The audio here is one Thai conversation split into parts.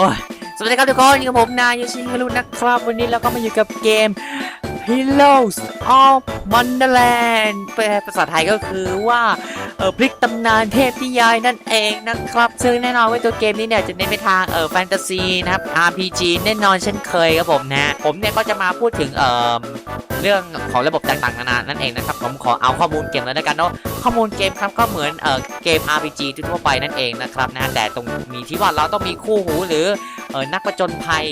อ้ยสวัสดีครับทุกคนอยู่กับผมนายโยชิฮิรุนะครับ วันนี้เราก็มาอยู่กับเกม Heroes of Wonderland แปลภาษาไทยก็คือว่าเออพลิกตำนานเทพนิยายนั่นเองนะครับ ซึ่งแน่นอนว่าตัวเกมนี้เนี่ยจะเน้นไปทางเออแฟนตาซีนะครับ RPG แน่นอนเช่นเคยครับผมนะ ผมเนี่ยก็จะมาพูดถึงเออ เรื่องของระบบต่างๆนานานั่นเองนะครับผมขอเอาข้อมูลเกมแล้วกันเนาะข้อมูลเกมครับก็เหมือนเอ่อเกม RPG ทั่วไปนั่นเองนะครับนะแต่ตรงมีที่ว่าเราต้องมีคู่หูหรือเออนักประจนภัย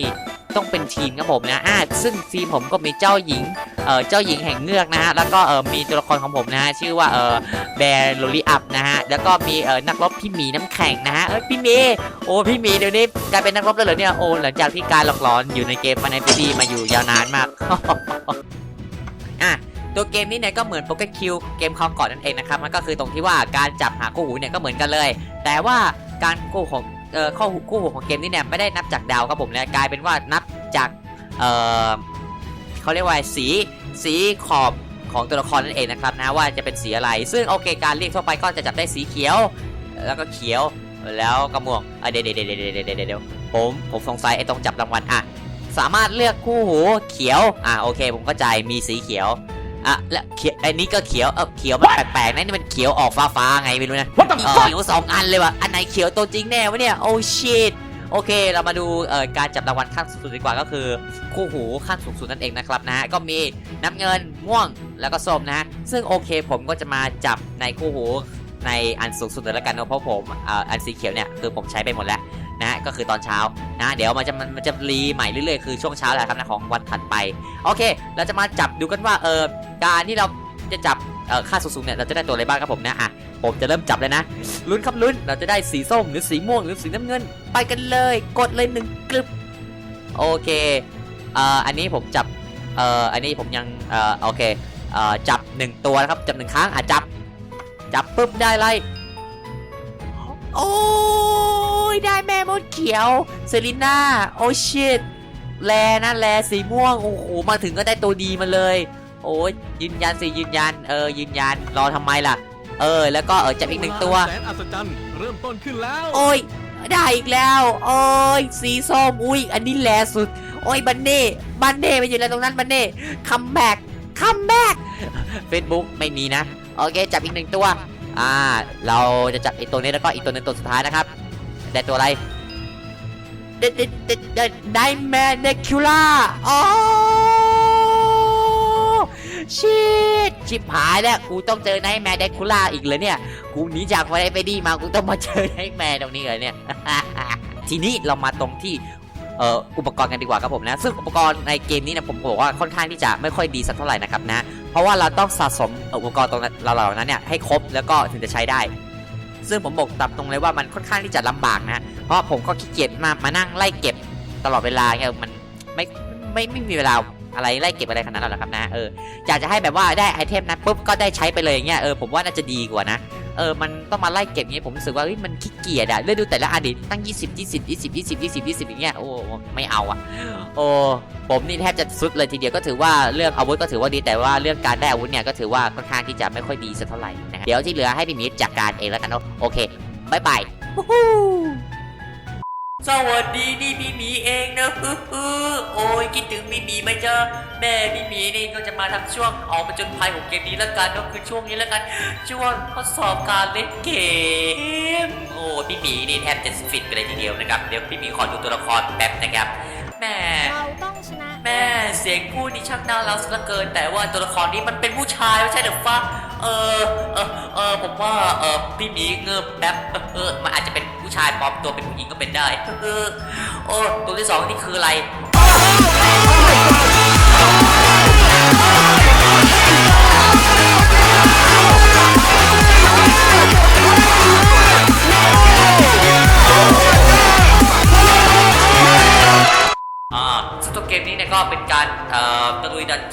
ต้องเป็นทีมครับผมนะอ่าซึ่งทีมผมก็มีเจ้าหญิงเออเจ้าหญิงแห่งเงือกนะฮะแล้วก็เออมีตัวละครของผมนะฮะชื่อว่าเออแบร์โลลิอัพนะฮะแล้วก็มีเออนักรบพี่หมีน้ำแข็งนะฮะเอ้ยพี่หมีโอ้พี่หมีเดี๋ยวนี้กลายเป็นนักรบแล้วเหรอเนี่ยโอ้หลังจากที่การหลอกหลอนอยู่ในเกมมาในปีดีมาอยู่ยาวนานมาก ตัวเกมนี้เนี่ยก็เหมือนโปเกมคิวเกมคราวก่อนนั่นเองนะครับมันก็คือตรงที่ว่าการจับหาคู่หูเนี่ยก็เหมือนกันเลย แต่ว่าการคู่ของเอ่อข้อหูคู่หูของเกมนี้เนี่ยไม่ได้นับจากดาวครับผมเนี่ยกลายเป็นว่านับจากเอ่อเขาเรียกว่าสีสีขอบของตัวละครนั่นเองนะครับนะว่าจะเป็นสีอะไร ซึ่งโอเคการเรียกทั่วไปก็จะจับได้สีเขียว แล้วก็เขียวแล้วก็ม่วงอะเดี๋ยวเดี๋ยวเดี๋ยวเดี๋ยวเดี๋ยวเดี๋ยวผมผมสงสัยไอ้ตรงจับรางวัลอะสามารถเลือกคู่หูเขียวอะโอเค ผมเข้าใจมีสีเขียว อะแล้วเขียวไอ้นี้ก็เขียวเออเขียวมันแปลกๆนะนี่มันเขียวออกฟ้าๆไงไม่รู้นะ What the เออ fuck เขียวสองอันเลยว่ะอันไหนเขียวตัวจริงแน่วะเนี่ยโอ้ชิตโอเค เรามาดูเอ่อการจับรางวัลขั้นสูงสุดดีกว่าก็คือ คู่หูขั้นสูงสุดนั่นเองนะครับนะฮะก็มีน้ำเงินม่วงแล้วก็ส้มนะฮะซึ่งโอเคผมก็จะมาจับในคู่หูในอันสูงสุดเลยแล้วกันเนอะเพราะผมเอ่ออันสีเขียวเนี่ยคือผมใช้ไปหมดแล้ว นะฮะก็คือตอนเช้านะเดี๋ยวมันจะมันจะรีใหม่เรื่อยๆคือช่วงเช้าแหละครับนะของวันถัดไปโอเค เราจะมาจับดูกันว่าเออการที่เราจะจับเอ่อค่าสูงๆเนี่ยเราจะได้ตัวอะไรบ้างครับผมนะอะผมจะเริ่มจับเลยนะลุ้นครับลุ้นเราจะได้สีส้มหรือสีม่วงหรือสีน้ำเงิน ไปกันเลย กดเลยหนึ่งกลึบโอเคเอ่ออันนี้ผมจับเอ่ออันนี้ผมยังเอ่อโอเคเอ่อจับหนึ่งตัวนะครับจับหนึ่งครั้งอะจับจับปุ๊บได้ไร โอ้ยได้แม่มดเขียวเซรีน่าโอ้ชิตแลนะแลสีม่วงโอ้โหมาถึงก็ได้ตัวดีมาเลย โอ้ยยืนยันสิยืนยันเออยืนยันรอทำไมล่ะ เออ แล้วก็เออจับอีกหนึ่งตัวแสนอัศจรรย์เริ่มต้นขึ้นแล้ว โอ้ยได้อีกแล้ว โอ้ยสีส้มอุ้ยอันนี้แลสุด โอ้ยบันเน่บันเน่ไปอยู่แล้วตรงนั้นบันเน่คัมแบ็กคัมแบ็กเฟซบุ๊กไม่มีนะ โอเค จับอีกหนึ่งตัว อ่า เราจะจับอีกตัวนี้แล้วก็อีกตัวหนึงตัวสุดท้ายนะครับ ได้ตัวอะไรได้ได้ได้ได้ไดแมนเดคิล่าโอ้ชิดชิบหายแล้วกูต้องเจอไนท์แมนเดคูล่าอีกเลยเนี่ย กูหนีจากไฟไปดีมา กูต้องมาเจอไนท์แมนตรงนี้เลยเนี่ย ทีนี้เรามาตรงที่ อุปกรณ์กันดีกว่าครับผมนะ ซึ่งอุปกรณ์ในเกมนี้นะผมบอกว่าค่อนข้างที่จะไม่ค่อยดีสักเท่าไหร่นะครับนะ เพราะว่าเราต้องสะสมอุปกรณ์ตรงนั้นเหล่านั้นเนี่ยให้ครบแล้วก็ถึงจะใช้ได้ ซึ่งผมบอกตามตรงเลยว่ามันค่อนข้างที่จะลำบากนะ เพราะผมก็ขี้เกียจมามานั่งไล่เก็บตลอดเวลาเงี้ยมันไม่ไม่ไม่มีเวลาอะไรไล่เก็บอะไรขนาดนั้นหรอกครับนะเอออยากจะให้แบบว่าได้ไอเทมนั้นปุ๊บก็ได้ใช้ไปเลยอย่างเงี้ยเออผมว่าน่าจะดีกว่านะ เออมันต้องมาไล่เก็บเงี้ยผมรู้สึกว่าเฮ้ยมันขี้เกียจอะเลือกดูแต่ละอดีตตั้ง 20 20 20 20 20 20อย่างเงี้ยโอ้ไม่เอาอะโอ้ผมนี่แทบจะสุดเลยทีเดียวก็ถือว่าเรื่องอาวุธก็ถือว่าดีแต่ว่าเรื่องการได้อาวุธเนี่ยก็ถือว่าค่อนข้างที่จะไม่ค่อยดีสักเท่าไหร่นะเดี๋ยวที่เหลือให้พี่มิตรจัดการเองแล้วกันเนาะโอเคบายบาย สวัสดีนี่พี่หมีเองนะฮึฮึโอ้ยคิดถึงพี่หมีไหมจ๊ะแม่พี่หมีนี่ก็จะมาทำช่วงออกมาจนภัยของเกมนี้แล้วกันก็คือช่วงนี้แล้วกันช่วงทดสอบการเล่นเกมโอ้พี่หมีนี่แทบจะฟิตไปเลยทีเดียวนะครับเดี๋ยวพี่หมีขอดูตัวละครแป๊บนะครับแม่ แม่เสียงพูดนี่ช่างน่ารักซะเหลือเกิน แต่ว่าตัวละครนี้มันเป็นผู้ชายไม่ใช่เด็กฟ้าเออเออเออผมว่าเออพี่หมีเงือบแป๊บเออเออมันอาจจะเป็นผู้ชายปลอมตัวเป็นผู้หญิงก็เป็นได้เออโอ้ตัวที่สองนี่คืออะไร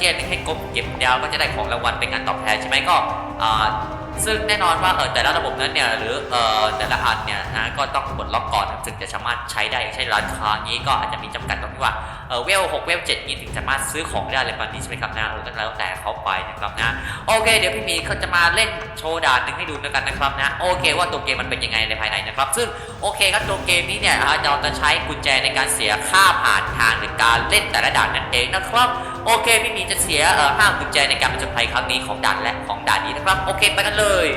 ยนเจียนให้กบเก็บดาวก็จะได้ของรางวัลเป็นการตอบแทนใช่ไหมก็ซึ่งแน่นอนว่าเออแต่ละระบบนั้นเนี่ยหรือเออแต่ละอันเนี่ยนะก็ต้องกดล็อกก่อนถึงจะสามารถใช้ได้อย่างเช่นร้านค้านี้ก็อาจจะมีจำกัดตรงที่ว่าเออเวลเวล7นี้ถึงสามารถซื้อของได้เลยตอนนี้ใช่ไหมครับนะเออก็แล้วแต่เขาไปนะครับนะโอเค เดี๋ยวพี่มีเขาจะมาเล่นโชว์ด่านหนึ่งให้ดูแล้วกันนะครับนะโอเคว่าตัวเกมมันเป็นยังไงในภายในนะครับ ซึ่งโอเคครับตัวเกมนี้เนี่ยเราจะใช้กุญแจในการเสียค่าผ่านทางในการเล่นแต่ละด่านนั่นเองนะครับโอเคพี่มีจะเสียเออห้ากุญแจในการผจญภัยครั้งนี้ของด่านและของด่านนี้นะครับ โอเคไปกันเลย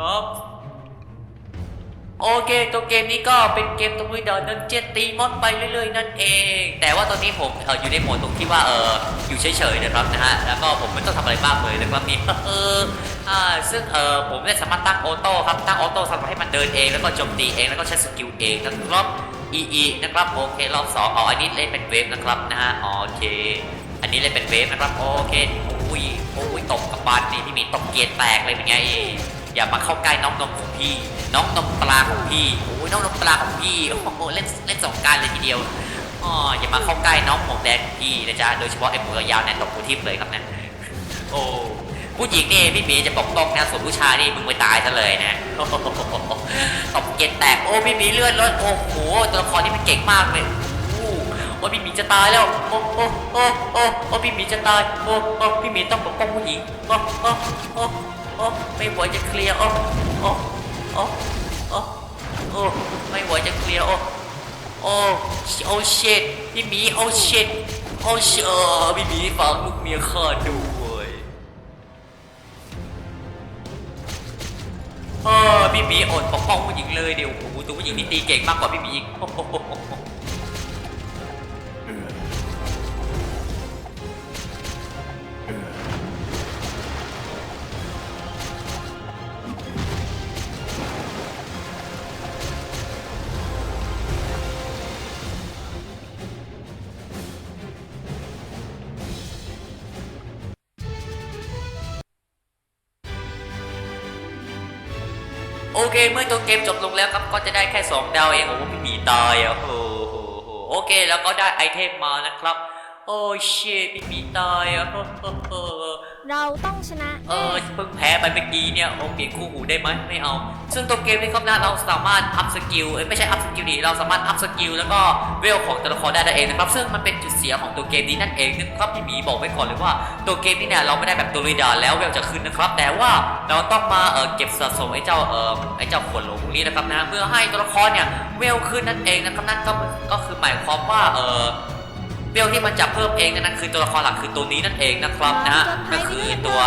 ครับโอเคตัวเกมนี้ก็เป็นเกมตะลุยดอนดันเจียนตีมอนไปเรื่อยๆนั่นเอง แต่ว่าตอนนี้ผมเอออยู่ในโหมดตรงที่ว่าเอออยู่เฉยๆนะครับนะฮะแล้วก็ผมไม่ต้องทำอะไรมากเลยนะครับนี่เอออ่าซึ่งเออผมได้สามารถตั้งออโต้ครับตั้งออโต้สำหรับให้มันเดินเองแล้วก็โจมตีเองแล้วก็ใช้สกิลเองนะครับ EE นะครับโอเครอบสองอ๋ออันนี้เล่นเป็นเวฟนะครับนะฮะโอเค อันนี้เล่นเป็นเวฟนะครับโอเคโอ้ยโอ้ยตกกับบานนี่พี่หมีตกเกียร์แตกเลยเป็นไง อย่ามาเข้าใกล้น้องนมของพี่ น้องนมปลาของพี่โอ้ยน้องนมปลาของพี่โอ้โหเล่นเล่นสงการเลยทีเดียวอ๋ออย่ามาเข้าใกล้น้องหมวกแดงของพี่นะจ๊ะโดยเฉพาะไอ้หมวกยาวๆเนี่ยตกหัวทิ่มเลยครับนะโอ้ผู้หญิงนี่พี่หมีจะปกป้องนะส่วนผู้ชายนี่มึงไปตายซะเลยนะโอ้โหตบเกล็ดแตกโอ้พี่หมีเลื่อนรถโอ้โหตัวละครนี่มันเก่งมากเลยโอ้พี่หมีจะตายแล้ว โอ้โอ้โอ้โอ้โอ้พี่หมีจะตาย โอ้โอ้พี่หมีต้องปกป้องผู้หญิง โอ้โอ้โอ้ โอ้ไม่ไหวจะเคลียร์โอ้โอ้โอ้โอ้โอ้ไม่ไหวจะเคลียร์โอ้โอ้โอ้เชิดพี่หมีโอ้เชิดโอ้เชอพี่หมีฝากลูกเมียข้าด้วยเออพี่หมีอดปกป้องผู้หญิงเลยเดี๋ยวโอ้โหตัวผู้หญิงนี่ตีเก่งมากกว่าพี่หมีอีก โอ้โหโอเค เมื่อตัวเกมจบลงแล้วครับก็จะได้แค่ 2 ดาวเองโอ้โหพี่หมีตายอะโอ้โหโอเค แล้วก็ได้ไอเทมมานะครับ โอ้เชตพี่หมีตายอะโอ้โหเราต้องชนะ เออเพิ่งแพ้ไปเมื่อกี้เนี่ยโอเคคู่หูได้ไหมไม่เอา ซึ่งตัวเกมนี้ครับนะเราสามารถอัพสกิลเอ้ยไม่ใช่อัพสกิลดิเราสามารถอัพสกิลแล้วก็เวลของตัวละครได้นั่นเองนะครับซึ่งมันเป็นจุดเสียของตัวเกมนี้นั่นเองนะครับพี่หมีบอกไว้ก่อนเลยว่าตัวเกมนี้เนี่ยเราไม่ได้แบบตัวลุยดาแล้วเวลจะขึ้นนะครับ แต่ว่าเราต้องมาเออเก็บสะสมไอ้เจ้าเออไอ้เจ้าขวดหลพวกนี้นะครับนะเพื่อให้ตัวละครเนี่ยเวลขึ้นนั่นเองนะครับนั่นก็ก็คือหมายความว่าเออ เวลที่มันจะเพิ่มเองนั่นคือตัวละครหลักคือตัวนี้นั่นเองนะครับนะฮะก็คือตัว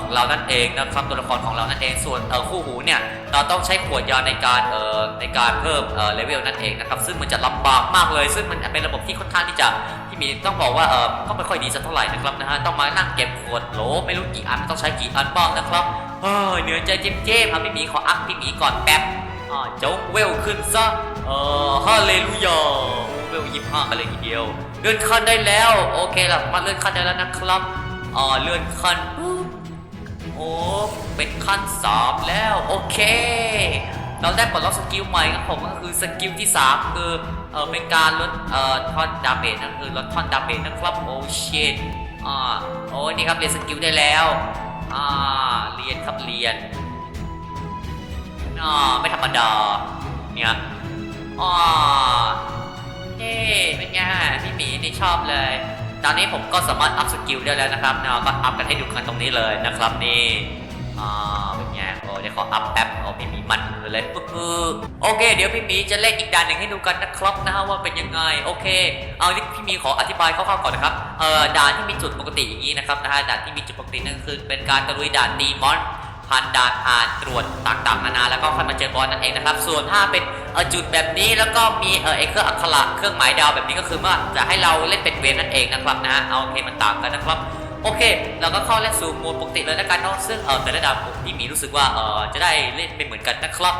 ของเรานั่นเองนะครับตัวละครของเรานั่นเองส่วนคู่หูเนี่ยเราต้องใช้ขวดยาในการในการเพิ่มเลเวลนั่นเองนะครับซึ่งมันจะลำบากมากเลย ซึ่งมันเป็นระบบที่ค่อนข้างที่จะที่มีต้องบอกว่าเออก็ไม่ค่อยดีสักเท่าไหร่นะครับนะฮะต้องมานั่งเก็บขวดโหลไม่รู้กี่อันต้องใช้กี่อันบ้างนะครับเฮ้ยเหนื่อยใจเจ็บเจ็บครับพี่หมีขออัพพี่หมีก่อนแป๊บอ่าเจ้าเวลขึ้นซะเอ่อฮาเลลูยาเวลยี่ห้ากันเลยทีเดียว เลื่อนขั้นได้แล้ว โอเคล่ะมาเลื่อนขั้นได้แล้วนะครับอ่าเลื่อนขั้นปุ๊บโอ้เป็นขั้นสามแล้วโอเค เราได้ปลดล็อกสกิลใหม่ครับผมก็คือสกิลที่สามคือเออเป็นการลดเอ่อทอนดาเมจนั่นคือลดทอนดาเมจนะครับโอ้ชิตอ่าโอ้นี่ครับเรียนสกิลได้แล้วอ่าเรียนครับเรียนอ่าไม่ธรรมดาเนี่ยอ่า เฮ้เป็นไงพี่หมีนี่ชอบเลย ตอนนี้ผมก็สามารถอัพสกิลได้แล้วนะครับเนาะก็อัพกันให้ดูกันตรงนี้เลยนะครับนี่อ่าเป็นไงโอ้เดี๋ยวขออัพแป๊บโอ้พี่หมีมันเลยปึ๊บโอเค เดี๋ยวพี่หมีจะเล่นอีกด่านหนึ่งให้ดูกันนะครับนะฮะว่าเป็นยังไงโอเค เอาที่พี่หมีขออธิบายคร่าวๆก่อนนะครับเอ่อด่านที่มีจุดปกติอย่างนี้นะครับนะฮะด่านที่มีจุดปกตินั่นคือเป็นการตะลุยด่านดีมอน ผ่านด่านผ่านตรวจต่างๆนานาแล้วก็ค่อยมาเจอบอลนั่นเองนะครับ ส่วนถ้าเป็นจุดแบบนี้แล้วก็มีเออไอเครื่องอักขระเครื่องหมายดาวแบบนี้ก็คือว่าจะให้เราเล่นเป็นเวฟนั่นเองนะครับนะเอาโอเคมันต่างกันนะครับโอเค เราก็เข้าเล่นสู่โหมดปกติเลยแล้วกันเนาะซึ่งเออแต่ละด่านผมพี่มีรู้สึกว่าเออจะได้เล่นไม่เหมือนกันนะครับ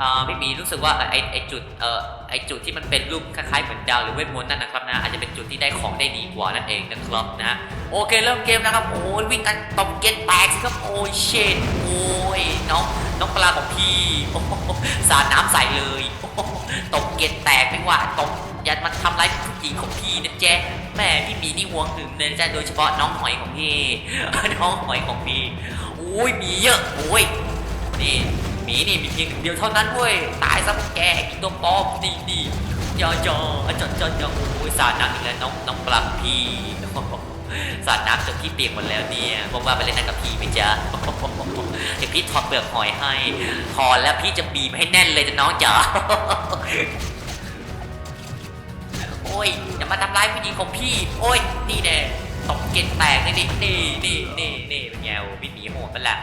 อ่าพี่มีรู้สึกว่าไอไอจุดเออ ไอจุดที่มันเป็นรูปคล้ายๆเหมือนดาวหรือเวทมนต์นั่นนะครับนะอาจจะเป็นจุดที่ได้ของได้ดีกว่านั่นเองนะครับนะโอเคเริ่มเกมนะครับโอ้ยวิ่งกันตบเก็ตแตกสิครับโอ้ยเชนโอ้ยน้องน้องปลาของพี่สาดน้ำใส่เลยตบเก็ตแตกไม่ว่าตบอย่ามาทำร้ายผู้หญิงของพี่นะแจ๊แม่พี่มีนี่หวงถึงเลยนะจ๊ะโดยเฉพาะน้องหอยของพี่น้องหอยของพี่โอ้ยมีเยอะโอ้ยนี่ มีนี่มีเพียงเดียวเท่านั้นเว้ยตายซะพวกแกไอ้ตัวปอมนี่นี่ยอยอจอจอจอโอ้ยสาดน้ำอีกแล้วน้องน้องปลับพี่สาดน้ำจนพี่เปียกหมดแล้วเนี่ยบอกว่าไปเล่นน้ำกับพี่ไหมจ๊ะเดี๋ยวพี่ถอดเปลือกหอยให้ถอดแล้วพี่จะบีบให้แน่นเลยจะน้องจ๋าโอ้ยอย่ามาทำร้ายผู้หญิงของพี่ โอ้ยนี่แน่ตบเกล็ดแตกนี่นี่นี่นี่นี่เป็นไงวิ่งหนีโหดไปและ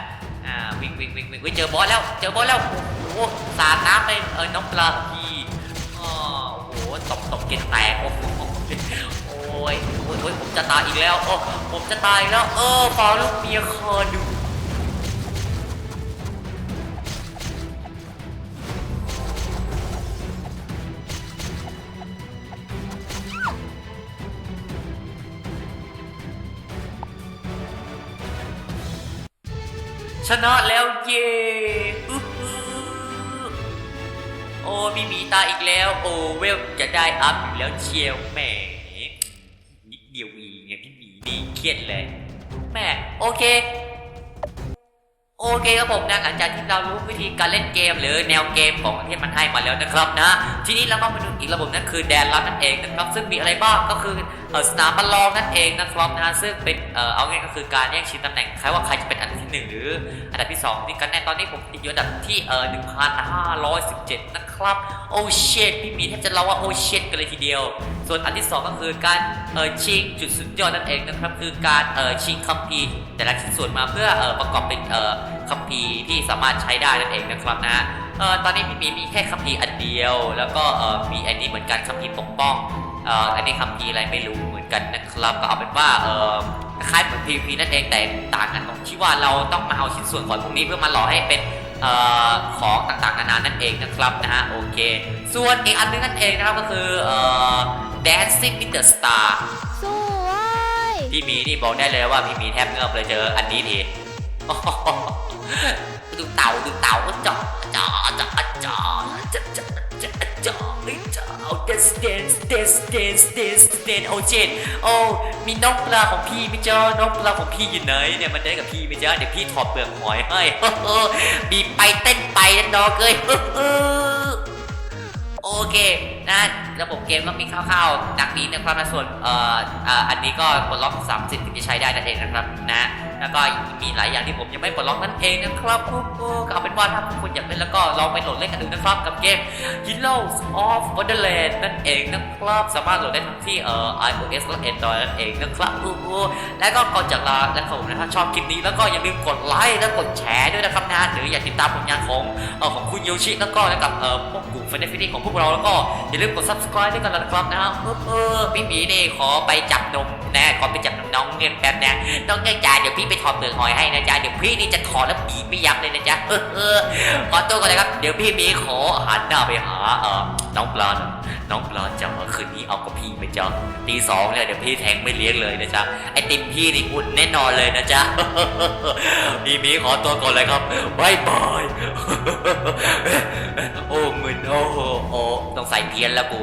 อ่าวิ่งวิ่งวิ่งวิ่งวิ่งเจอบอสแล้ว เจอบอสแล้ว โอ้โหสาดน้ำไปเออน้องปลาพี่อ๋อโอ้โหตบตบเกล็ดแตกโอ้โหโอ้ยโอ้ยผมจะตายอีกแล้วโอ้ผมจะตายแล้ว เออฟอลูกเมียคอดู ชนะแล้วเย่อื้ออโอ้มีหมีตาอีกแล้ว โอ้เวลจะได้อัพอยู่แล้วเชียวแหมนิดเดียวอีไงพี่หมีนี่เครียดเลยแหม่โอเคโอเคครับผมนะหลังจากที่เรารู้วิธีการเล่นเกม หรือแนวเกมของที่มันให้มาแล้วนะครับนะ ทีนี้เราก็มาดูอีกระบบนั่นคือแดนรับนั่นเองนะครับซึ่งมีอะไรบ้างก็คือสนามประลองนั่นเองนะครับนะซึ่งเป็นเออเอาง่ายก็คือการแย่งชิงตำแหน่งใครว่าใครจะเป็นอันดับที่หนึ่งหรืออันดับที่สองนี่กันแน่ตอนนี้ผมติดอยู่อันดับที่เออหนึ่งพันห้าร้อยสิบเจ็ดนะครับ โอ้เชดพี่มีแทบจะเล่าว่าโอ้เชดกันเลยทีเดียว ส่วนอันที่สองก็คือการเออชิงจุดสุดยอดนั่นเองนะครับคือการเออชิงคัมภีร์แต่ละชิ้นส่วนมาเพื่อเออประกอบเป็นเออคัมภีร์ที่สามารถใช้ได้นั่นเองนะครับนะเออตอนนี้พี่มีมีแค่คัมภีร์อันเดียว แล้วก็เออมีอันนี้เหมือนกันคัมภีร์ปกป้อง เอออันนี้คัมภีร์อะไรไม่รู้เหมือนกันนะครับก็เอาเป็นว่าเออคล้ายเหมือน PVP นั่นเองแต่ต่างกันตรงที่ว่าเราต้องมาเอาชิ้นส่วนของพวกนี้เพื่อมาหล่อให้เป็นเอ่อของต่างๆนานานั่นเองนะครับนะฮะโอเค ส่วนอีกอันหนึงนั่นเองนะครับก็คือเอ่อ Dancing with the Star สวยพี่หมีนี่บอกได้เลยว่าพี่หมีแทบเงือบเลยเจออันนี้ที ดูเต่าดูเต่าจ่อจ่อจ่อจ่อจ่อจ่อจ่อจ่อจ่อเอา dance dance dance dance dance dance โอ้เจนโอ้มีน้องปลาของพี่ไม่เจอน้องปลาของพี่อยู่ไหนเนี่ยมันได้กับพี่ไม่เจอเดี๋ยวพี่ถอดเปลือกหอยให้บีไปเต้นไปนะน้องเอ้ยโอเคนะระบบเกมก็มีคร่าวๆดังนี้นะครับนส่วนเอ่อเอ่ออันนี้ก็ปลดล็อก30ถึงจะใช้ได้นั่นเองนะครับนะ แล้วก็มีหลายอย่างที่ผมยังไม่ปลดล็อกนั่นเองนะครับโอ้โหก็เอาเป็นว่าถ้าคุณอยากเล่นแล้วก็ลองไปโหลดเล่นกันดูนะครับกับเกม Heroes of Wonderland นั่นเองนะครับ สามารถโหลดได้ทั้งที่เอ่อ iOS และ Android นั่นเองนะครับโอ้โหแล้วก็ก่อนจากลาและผมนะถ้าชอบคลิปนี้แล้วก็อย่าลืมกดไลค์และกดแชร์ด้วยนะครับนะหรืออยากติดตามผลงานของเออของคุณโยชิแล้วก็แล้วกับเอ่อพวกกลุ่มแฟนฟิตี้ของพวกเราแล้วก็อย่าลืมกด subscribe ด้วยกันนะครับนะเออเออพี่หมีนี่ขอไปจับนมนะขอไปจับน้องเงินแป๊บนะน้องเงินจ้าเดี๋ยวพี่ไปถอดเปลือกหอยให้นะจ๊ะเดี๋ยวพี่นี่จะถอดแล้วบีบไม่ยั้งเลยนะจ๊ะขอตัวก่อนเลยครับเดี๋ยวพี่มีขอหันหน้าไปหาเออน้องปลาน้องปลาจะมาคืนนี้เอากับพี่ไหมจ๊ะตีสองเนี่ยเดี๋ยวพี่แทงไม่เลี้ยงเลยนะจ๊ะไอติมพี่นี่อุ่นแน่นอนเลยนะจ๊ะพี่มีขอตัวก่อนเลยครับบายบายโอ้มึนโอ้โหโอ้ต้องใส่เพี้ยนแล้วกู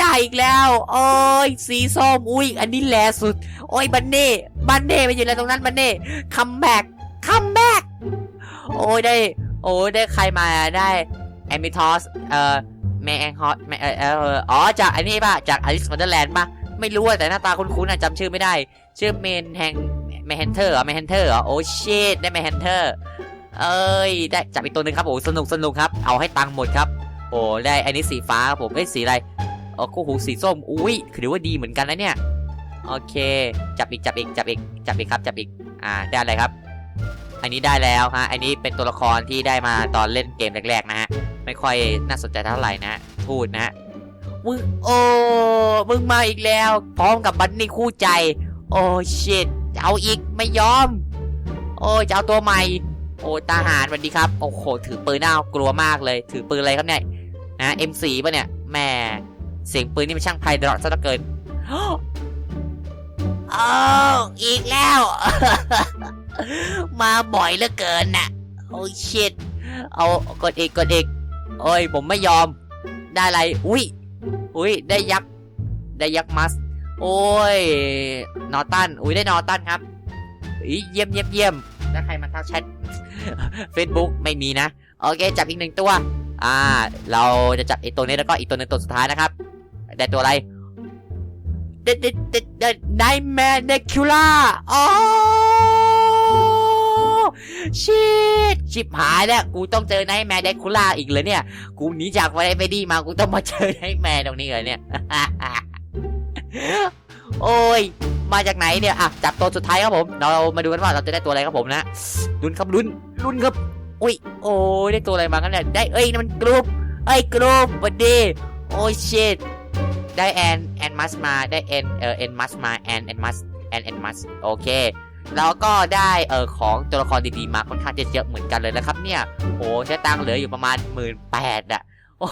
ได้อีกแล้ว โอ้ยสีส้มอุ้ยอันนี้แหลสุด โอ้ยบันเน่บันเน่ไปอยู่แล้วตรงนั้นบันเน่คัมแบ็กคัมแบ็กโอ้ยได้ โอ้ยได้ใครมาได้แอมิทอสเอ่อแมงฮอตแมเออเอออ๋อจากอันนี้ป่ะจากอลิสวันเดอร์แลนด์ป่ะไม่รู้แต่หน้าตาคุ้นๆอะจำชื่อไม่ได้ ชื่อเมนแฮงแมนเฮนเทอร์เหรอแมนเฮนเทอร์เหรอโอ้ชิตได้แมนเฮนเทอร์เอ้ยได้จับอีกตัวหนึ่งครับโอ้สนุกสนุกครับ เอาให้ตังค์หมดครับ โอ้ได้อันนี้สีฟ้าครับผมเอ้ยสีอะไร เออคู่หูสีส้ม อุ้ยถือว่าดีเหมือนกันนะเนี่ย โอเค จับอีก จับอีก จับอีก จับอีกครับ จับอีก อ่า ได้อะไรครับ อันนี้ได้แล้วฮะ อันนี้เป็นตัวละครที่ได้มาตอนเล่นเกมแรกๆนะฮะ ไม่ค่อยน่าสนใจเท่าไหร่นะฮะทูดนะฮะมึง โอ้ มึงมาอีกแล้ว พร้อมกับบันนี่คู่ใจ โอ้ชิตจะเอาอีก ไม่ยอม โอ้จะเอาตัวใหม่ โอ้ทหารสวัสดีครับ โอ้โห ถือปืนน่ากลัวมากเลย ถือปืนอะไรครับเนี่ย นะ M4 ป่ะเนี่ยแหม่ เสียงปืนนี่มันช่างไพเราะซะเหลือเกินอ้าวอีกแล้ว มาบ่อยเหลือเกินน่ะ โอ้ชิตเอากดอีกกดอีกโอ้ยผมไม่ยอม ได้อะไร อุ้ยอุ้ยได้ยักษ์ ได้ยักษ์มัส โอ้ย นอตัน อุ้ยได้นอตันครับอีเยี่ยมเยี่ยมเยี่ยมแล้วใครมาทักแชท Facebook ไม่มีนะ โอเค จับอีกหนึ่งตัว อ่า เราจะจับไอตัวนี้แล้วก็อีกตัวหนึ่งตัวสุดท้ายนะครับ ได้ตัวอะไรเดดเดดเดดเดดไนแมนเนคิล่าอ๋อชิดชิบหายแล้วกูต้องเจอไนแมนเนคิล่าอีกเลยเนี่ย กูหนีจากไวไปดีมากูต้องมาเจอไนแมนตรงนี้เลยเนี่ยโอ้ย มาจากไหนเนี่ย อะ จับตัวสุดท้ายครับผม เรามาดูกันว่าเราจะได้ตัวอะไรครับผมนะ ลุ้นครับลุ้น ลุ้นครับ อุ้ย โอ้ยได้ตัวอะไรมากันเนี่ย ได้ เอ้ยนั่นมันกรุ๊ปเอ้ยกรุ๊ปบัดดี้โอ้ยชิด ได้แอนแอนมัสมาได้แอนเออแอนมัสมาแอนแอนมัสแอนแอนมัสโอเคแล้วก็ได้เออของตัวละครดีๆมาค่อนข้างจะเยอะเหมือนกันเลยนะครับเนี่ยโอ้ใช้ตังเหลืออยู่ประมาณหมื่นแปดอะโอ้